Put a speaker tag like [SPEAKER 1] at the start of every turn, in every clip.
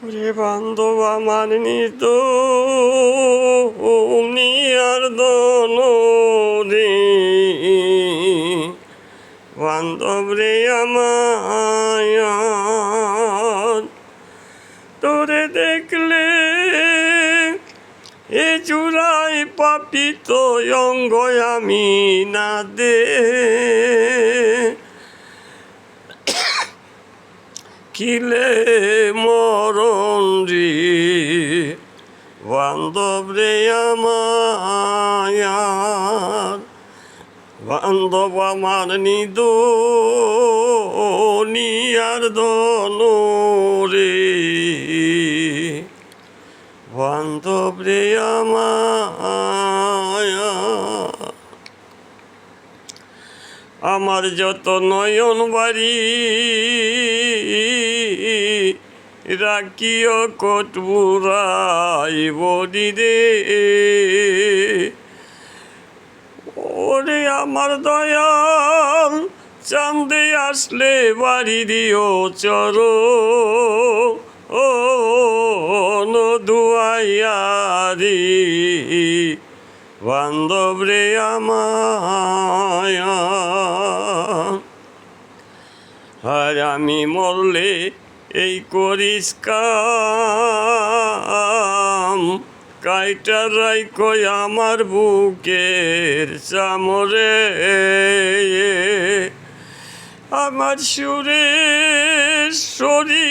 [SPEAKER 1] রে বান্ধব আমার নিত আর দনরে বান্ধব রে আমার তোরে দেখলে এ চূড়াই পাপিত অঙ্গ আমি না দে। কিলে মরণ আমার বান্ধব আমার নিদ নিয়ার দন রে। বান্ধব রে আমার আমার যত নয়ন বাড়ি, রাখিও কটবুরাই বডি রে। আমার দয়াল চান্দে আসলে বাড়ি দিও চর। ও নদুয়াইয়ারি, বান্ধব রে আর আমি মরলে এই করিস কাম। কাইটা রাই কই আমার বুকের চামরে? আমার সুরে সরি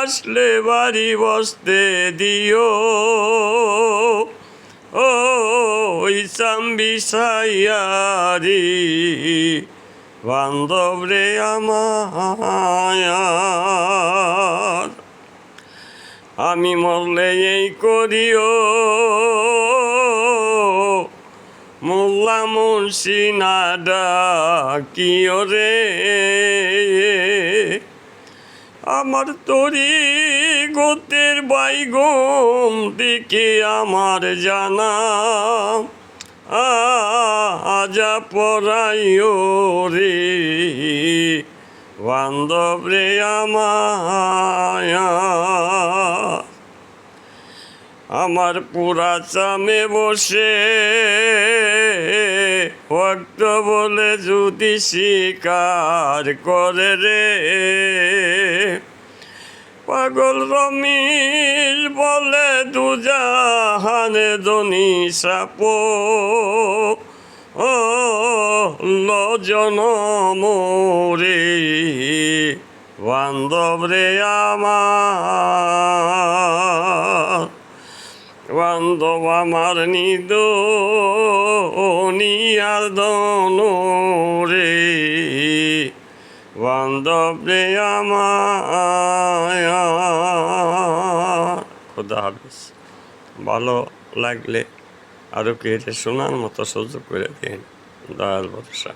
[SPEAKER 1] আসলে বাড়ি বসতে দিও। ও ইসাম সাইয়ারি বান্ধব রে আমার আমি মরলে এই করিও। মোল্লা মুন্সি না ডাকিও রে। আমার তরি গোতের বাইগম দিকে আমার জানা। আজা পরাইও রে। বান্ধব রে আমার পুরা চামে বসে, ভক্ত বলে যদি স্বীকার করে রে। পাগল রমিল বলে, দুজাহানে দনি সাপ, ও লজনমরে বান্ধব রে আমার, বান্ধব আমার নিদ দন রে, বান্ধব রে আমার। খুদা ভালো লাগলে আরও কি এটা শোনার মতো সুযোগ করে দিন। দয়াল ভরসা